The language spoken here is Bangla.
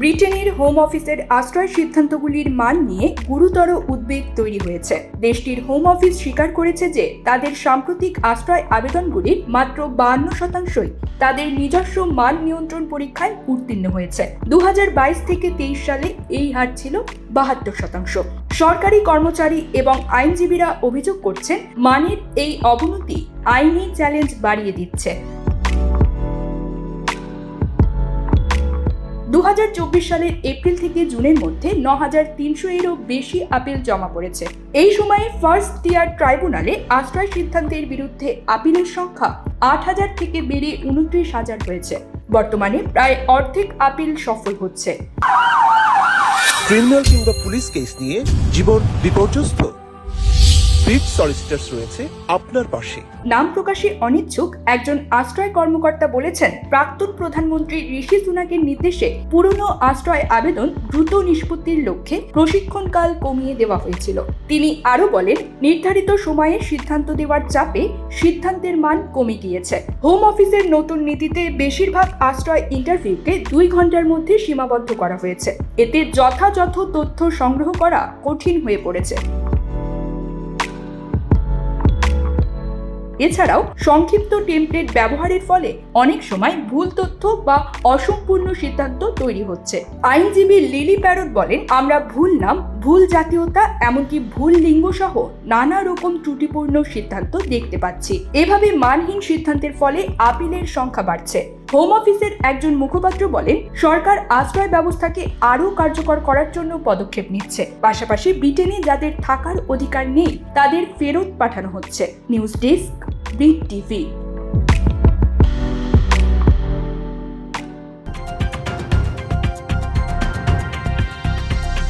ব্রিটেনের হোম অফিসের আশ্রয় সিদ্ধান্তগুলির মান নিয়ে গুরুতর উদ্বেগ তৈরি হয়েছে। দেশটির হোম অফিস স্বীকার করেছে যে, তাদের সাম্প্রতিক আশ্রয় আবেদনগুলির মাত্র বান্ন শতাংশই তাদের নিজস্ব মান নিয়ন্ত্রণ পরীক্ষায় উত্তীর্ণ হয়েছে। দু হাজার বাইশ থেকে তেইশ সালে এই হার ছিল বাহাত্তর শতাংশ। সরকারি কর্মচারী এবং আইনজীবীরা অভিযোগ করছেন, মানের এই অবনতি আইনি চ্যালেঞ্জ বাড়িয়ে দিচ্ছে। দুহাজার চব্বিশ সালের এপ্রিল থেকে জুনের মধ্যে ন হাজার তিনশো এরও বেশি আপিল জমা পড়েছে। এই সময়ে ফার্স্ট টিয়ার ট্রাইব্যুনালে আশ্রয় সিদ্ধান্তের বিরুদ্ধে আপিলের সংখ্যা আট হাজার থেকে বেড়ে উনত্রিশ হাজার হয়েছে। বর্তমানে প্রায় অর্ধেক আপিল সফল হচ্ছে। ক্রিমিনাল কিংবা পুলিশ কেস নিয়ে জীবন বিপর্যস্ত। ব্রিজ সলিসিটার্স রয়েছে আপনার পাশে। নাম প্রকাশে অনিচ্ছুক একজন আশ্রয় কর্মকর্তা বলেছেন, প্রাক্তন প্রধানমন্ত্রী ঋষি সুনাকের নির্দেশে পুরনো আশ্রয় আবেদন দ্রুত নিষ্পত্তির লক্ষ্যে প্রশিক্ষণকাল কমিয়ে দেওয়া হয়েছিল। তিনি আরও বলেন, নির্ধারিত সময়ে সিদ্ধান্ত দেওয়ার চাপে সিদ্ধান্তের মান কমে গিয়েছে। হোম অফিসের নতুন নীতিতে বেশিরভাগ আশ্রয় ইন্টারভিউকে দুই ঘণ্টার মধ্যে সীমাবদ্ধ করা হয়েছে। এতে যথাযথ তথ্য সংগ্রহ করা কঠিন হয়ে পড়েছে। এছাড়াও সংক্ষিপ্ত টেমপ্লেট ব্যবহারের ফলে অনেক সময় ভুল তথ্য বা অসম্পূর্ণ সিদ্ধান্ত তৈরি হচ্ছে। আইনজীবী লিলি প্যারট বলেন, আমরা ভুল নাম, ভুল জাতীয়তা, এমনকি ভুল লিঙ্গ সহ নানা রকম ত্রুটিপূর্ণ সিদ্ধান্ত দেখতে পাচ্ছি। এভাবে মানহীন সিদ্ধান্তের ফলে আপিলের সংখ্যা বাড়ছে। হোম অফিসের একজন মুখপাত্র বলেন, সরকার আশ্রয় ব্যবস্থাকে আরও কার্যকর করার জন্য পদক্ষেপ নিচ্ছে। পাশাপাশি ব্রিটেনে যাদের থাকার অধিকার নেই, তাদের ফেরত পাঠানো হচ্ছে। News desk Read TV